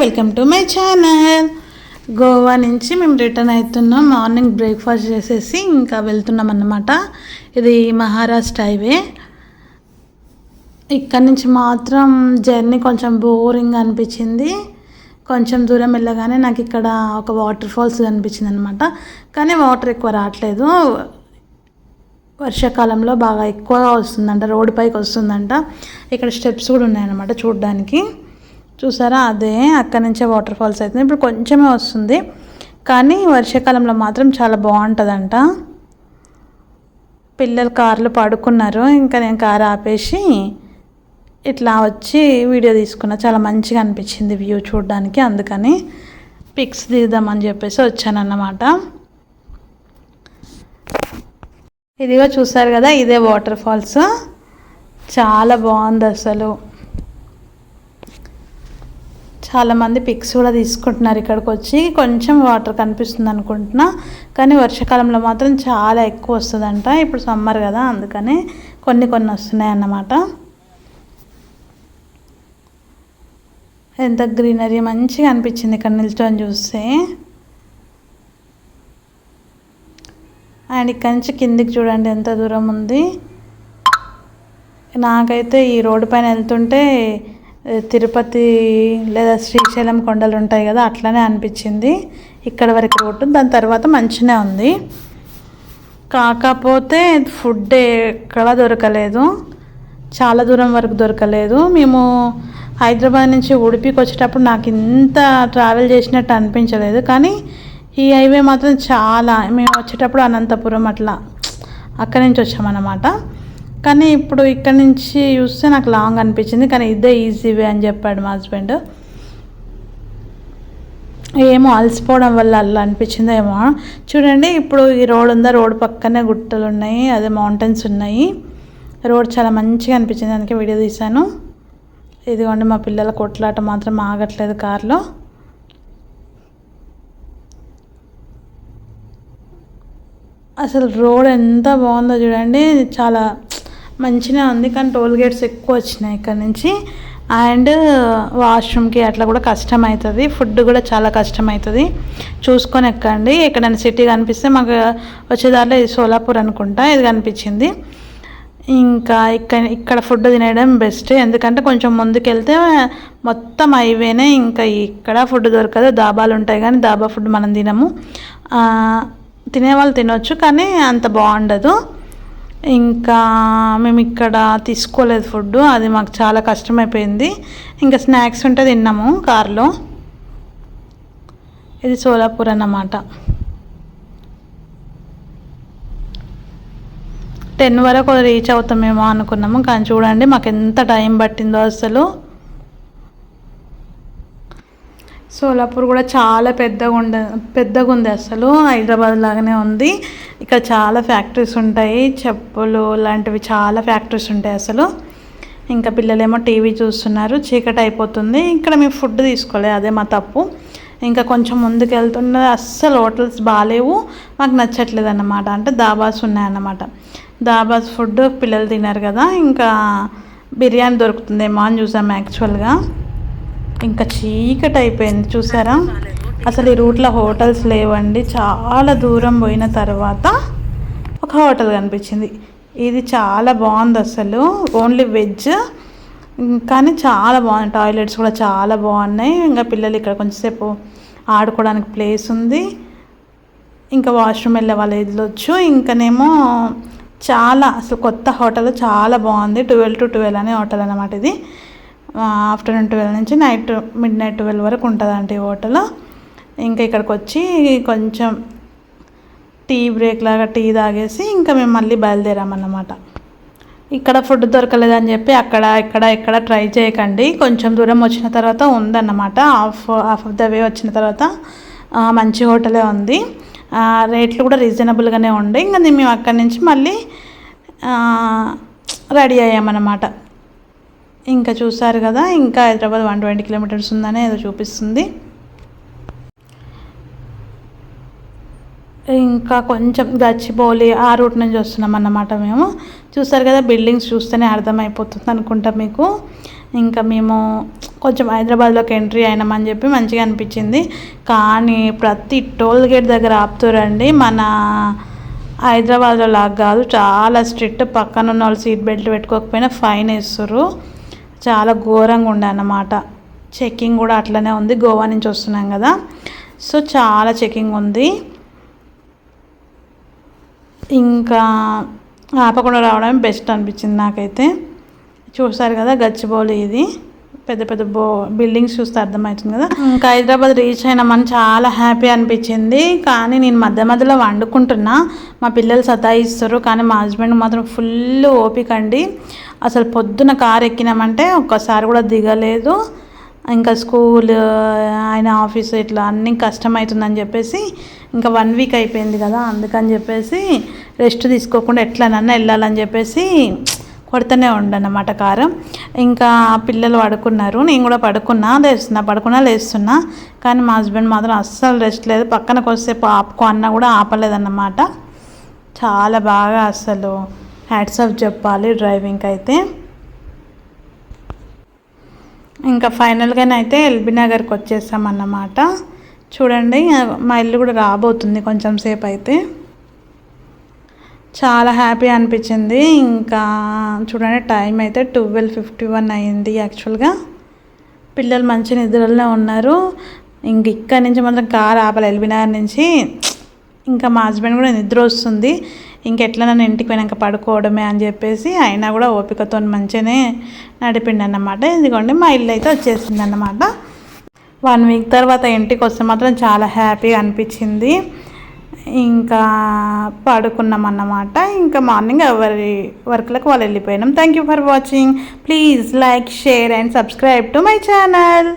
Welcome to my channel Goa నుంచి మేము return అవుతున్నాం. మార్నింగ్ బ్రేక్ఫాస్ట్ చేసేసి ఇంకా వెళ్తున్నాం అన్నమాట. ఇది మహారాష్ట్ర హైవే ఇక్కడ నుంచి మాత్రం జర్నీ కొంచెం బోరింగ్ అనిపించింది. కొంచెం దూరం వెళ్ళగానే నాకు ఇక్కడ ఒక వాటర్ ఫాల్స్ కనిపించింది అనమాట కానీ వాటర్ ఎక్కువ రావట్లేదు. వర్షాకాలంలో బాగా ఎక్కువగా వస్తుందంట. రోడ్డు పైకి వస్తుందంట. ఇక్కడ స్టెప్స్ కూడా ఉన్నాయన్నమాట చూడడానికి. చూసారా? అదే అక్కడి నుంచే వాటర్ ఫాల్స్ అవుతుంది. ఇప్పుడు కొంచెమే వస్తుంది. కానీ వర్షాకాలంలో మాత్రం చాలా బాగుంటుందంట. పిల్లలు కార్లో పడుకున్నారు. ఇంకా నేను కారు ఆపేసి ఇట్లా వచ్చి వీడియో తీసుకున్నా. చాలా మంచిగా అనిపించింది వ్యూ చూడడానికి అందుకని పిక్స్ దిగుదామని చెప్పేసి వచ్చానన్నమాట. ఇదిగో చూసారు కదా ఇదే వాటర్ ఫాల్స్. చాలా బాగుంది అసలు. చాలామంది పిక్స్ కూడా తీసుకుంటున్నారు ఇక్కడికి వచ్చి కొంచెం వాటర్ కనిపిస్తుంది అనుకుంటున్నా. కానీ వర్షాకాలంలో మాత్రం చాలా ఎక్కువ వస్తుందంట. ఇప్పుడు సమ్మర్ కదా అందుకని కొన్ని కొన్ని వస్తున్నాయి అన్నమాట. ఎంత గ్రీనరీ మంచిగా అనిపించింది ఇక్కడ నిల్చొని చూస్తే. అండ్ ఇక్కడి నుంచి కిందికి చూడండి ఎంత దూరం ఉంది. నాకైతే ఈ రోడ్డు పైన వెళ్తుంటే తిరుపతి లేదా శ్రీశైలం కొండలు ఉంటాయి కదా అట్లనే అనిపించింది. ఇక్కడ వరకు రోడ్డు దాని తర్వాత మంచిగా ఉంది. కాకపోతే ఫుడ్ ఎక్కడ దొరకలేదు. చాలా దూరం వరకు దొరకలేదు. మేము హైదరాబాద్ నుంచి ఉడిపికి వచ్చేటప్పుడు నాకు ఇంత ట్రావెల్ చేసినట్టు అనిపించలేదు. కానీ ఈ హైవే మాత్రం చాలా మేము వచ్చేటప్పుడు అనంతపురం అట్లా అక్కడి నుంచి వచ్చామన్నమాట. కానీ ఇప్పుడు ఇక్కడ నుంచి చూస్తే నాకు లాంగ్ అనిపించింది కానీ ఇదే ఈజీ వే అని చెప్పాడు మా హస్బెండ్ ఏమో అలసిపోవడం వల్ల అలా అనిపించిందేమో చూడండి ఇప్పుడు ఈ రోడ్ ఉందా? రోడ్ పక్కనే గుట్టలు ఉన్నాయి అదే మౌంటైన్స్ ఉన్నాయి. రోడ్ చాలా మంచిగా అనిపించింది అందుకే వీడియో తీశాను. ఇదిగోండి మా పిల్లల కొట్లాట మాత్రం ఆగట్లేదు కారులో. అసలు రోడ్ ఎంత బాగుందో చూడండి చాలా మంచిగా ఉంది కానీ టోల్ గేట్స్ ఎక్కువ వచ్చినాయి ఇక్కడ నుంచి. అండ్ వాష్రూమ్కి అట్లా కూడా కష్టం అవుతుంది ఫుడ్ కూడా చాలా కష్టం అవుతుంది చూసుకొని ఎక్కండి. ఎక్కడైనా సిటీ కనిపిస్తే మాకు వచ్చేదారిలో ఇది సోలాపూర్ అనుకుంటా. ఇది కనిపించింది. ఇంకా ఇక్కడ ఇక్కడ ఫుడ్ తినడం బెస్ట్. ఎందుకంటే కొంచెం ముందుకెళ్తే మొత్తం హైవేనే. ఇంకా ఇక్కడ ఫుడ్ దొరకదు. దాబాలు ఉంటాయి కానీ దాబా ఫుడ్ మనం తినము. తినేవాళ్ళు తినొచ్చు కానీ అంత బాగుండదు. ఇంకా మేము ఇక్కడ తీసుకోలేదు ఫుడ్ అది మాకు చాలా కష్టమైపోయింది. ఇంకా స్నాక్స్ ఉంటే తిన్నాము కార్లో. ఇది సోలాపూర్ అన్నమాట. టెన్ వరకు రీచ్ అవుతామేమో అనుకున్నాము కానీ చూడండి మాకు ఎంత టైం పట్టిందో అసలు. సోలాపూర్ కూడా చాలా పెద్దగా ఉండ పెద్దగా ఉంది అసలు. హైదరాబాద్ లాగానే ఉంది. ఇక్కడ చాలా ఫ్యాక్టరీస్ ఉంటాయి. చెప్పులు లాంటివి చాలా ఫ్యాక్టరీస్ ఉంటాయి అసలు. ఇంకా పిల్లలేమో టీవీ చూస్తున్నారు. చీకటి అయిపోతుంది. ఇక్కడ మేము ఫుడ్ తీసుకోలేదు అదే మా తప్పు. ఇంకా కొంచెం ముందుకు వెళ్తున్నది అస్సలు హోటల్స్ బాగాలేవు మాకు నచ్చట్లేదు అన్నమాట అంటే దాబాస్ ఉన్నాయన్నమాట. దాబాస్ ఫుడ్ పిల్లలు తిన్నారు కదా. ఇంకా బిర్యానీ దొరుకుతుందేమో అని చూసాము యాక్చువల్గా. ఇంకా చీకటి అయిపోయింది చూసారా? అసలు ఈ రూట్లో హోటల్స్ లేవండి. చాలా దూరం పోయిన తర్వాత ఒక హోటల్ కనిపించింది. ఇది చాలా బాగుంది అసలు. ఓన్లీ వెజ్ కానీ చాలా బాగుంది. టాయిలెట్స్ కూడా చాలా బాగున్నాయి. ఇంకా పిల్లలు ఇక్కడ కొంచెంసేపు ఆడుకోవడానికి ప్లేస్ ఉంది. ఇంకా వాష్రూమ్ వెళ్ళే వాళ్ళు వెళ్ళొచ్చు ఇంకానేమో చాలా అసలు కొత్త హోటల్ చాలా బాగుంది. ట్వెల్వ్ టు ట్వెల్వ్ అనే హోటల్ అనమాట ఇది. ఆఫ్టర్నూన్ ట్వెల్వ్ నుంచి నైట్ మిడ్ నైట్ ట్వెల్వ్ వరకు ఉంటుందండి ఈ హోటల్. ఇంకా ఇక్కడికి వచ్చి కొంచెం టీ బ్రేక్ లాగా టీ తాగేసి ఇంకా మేము మళ్ళీ బయలుదేరామన్నమాట. ఇక్కడ ఫుడ్ దొరకలేదని చెప్పి అక్కడ ఇక్కడ ఇక్కడ ట్రై చేయకండి. కొంచెం దూరం వచ్చిన తర్వాత ఉందన్నమాట. Half half of the way వచ్చిన తర్వాత మంచి హోటలే ఉంది. రేట్లు కూడా రీజనబుల్గానే ఉండే. ఇంకా మేము అక్కడి నుంచి మళ్ళీ రెడీ అయ్యామన్నమాట. ఇంకా చూసారు కదా ఇంకా హైదరాబాద్ వన్ ట్వంటీ కిలోమీటర్స్ ఉందనే ఏదో చూపిస్తుంది. ఇంకా కొంచెం గచ్చిబౌలి ఆ రూట్ నుంచి వస్తున్నాం అన్నమాట మేము. చూసారు కదా బిల్డింగ్స్ చూస్తేనే అర్థమైపోతుంది అనుకుంటా మీకు. ఇంకా మేము కొంచెం హైదరాబాద్లోకి ఎంట్రీ అయినామని చెప్పి మంచిగా అనిపించింది. కానీ ప్రతి టోల్ గేట్ దగ్గర ఆపుతారండి. మన హైదరాబాద్లో లాగా కాదు చాలా స్ట్రిక్ట్ పక్కన ఉన్న వాళ్ళు సీట్ బెల్ట్ పెట్టుకోకపోయినా ఫైన్ వేస్తారు. చాలా ఘోరంగా ఉండే అన్నమాట. చెక్కింగ్ కూడా అట్లనే ఉంది. గోవా నుంచి వస్తున్నాం కదా. సో చాలా చెకింగ్ ఉంది. ఇంకా ఆపకుండా రావడమే బెస్ట్ అనిపించింది నాకైతే. చూసారు కదా గచ్చిబౌలి ఇది. పెద్ద పెద్ద బో బిల్డింగ్స్ చూస్తే అర్థమవుతుంది కదా. ఇంకా హైదరాబాద్ రీచ్ అయినామని చాలా హ్యాపీ అనిపించింది. కానీ నేను మధ్య మధ్యలో వండుకుంటున్నా. మా పిల్లలు సతాయిస్తారు. కానీ మా హస్బెండ్ మాత్రం ఫుల్ ఓపిక అండి. అసలు పొద్దున కారు ఎక్కినామంటే ఒక్కసారి కూడా దిగలేదు. ఇంకా స్కూల్ ఆయన ఆఫీస్ ఇట్లా అన్నీ కష్టమవుతుందని చెప్పేసి ఇంకా వన్ వీక్ అయిపోయింది కదా. అందుకని చెప్పేసి రెస్ట్ తీసుకోకుండా ఎట్లానన్నా వెళ్ళాలని చెప్పేసి కొడుతూనే ఉండనమాట కారు. ఇంకా పిల్లలు పడుకున్నారు. నేను కూడా పడుకున్నా లేస్తున్నా పడుకున్నా లేస్తున్నా. కానీ మా హస్బెండ్ మాత్రం అస్సలు రెస్ట్ లేదు. పక్కనకు వస్తే ఆపుకో అన్న కూడా ఆపలేదన్నమాట. చాలా బాగా అసలు హ్యాట్స్ ఆఫ్ చెప్పాలి డ్రైవింగ్కి అయితే. ఇంకా ఫైనల్గానైతే ఎల్బీ నగర్కి వచ్చేసామన్నమాట. చూడండి మా ఇల్లు కూడా రాబోతుంది కొంచెం సేపు అయితే. చాలా హ్యాపీ అనిపించింది. ఇంకా చూడండి టైం అయితే ట్వెల్వ్ ఫిఫ్టీ వన్ అయింది యాక్చువల్గా. పిల్లలు మంచి నిద్రలోనే ఉన్నారు. ఇంక ఇక్కడి నుంచి మాత్రం కార్ ఆపాలి ఎల్బీనగర్ నుంచి. ఇంకా మా హస్బెండ్ కూడా నిద్ర వస్తుంది. ఇంకెట్లా నన్ను ఇంటికి పోయినాక పడుకోవడమే అని చెప్పేసి అయినా కూడా ఓపికతో మంచిగానే నడిపిండి అన్నమాట ఇదిగోండి మా ఇల్లు అయితే వచ్చేసింది అన్నమాట వన్ వీక్ తర్వాత ఇంటికి వస్తే మాత్రం చాలా హ్యాపీగా అనిపించింది. ఇంకా పడుకున్నాం అన్నమాట ఇంకా మార్నింగ్ ఎవరి వర్క్లకు వాళ్ళు వెళ్ళిపోయినాం. Thank you for watching please like share and subscribe to my channel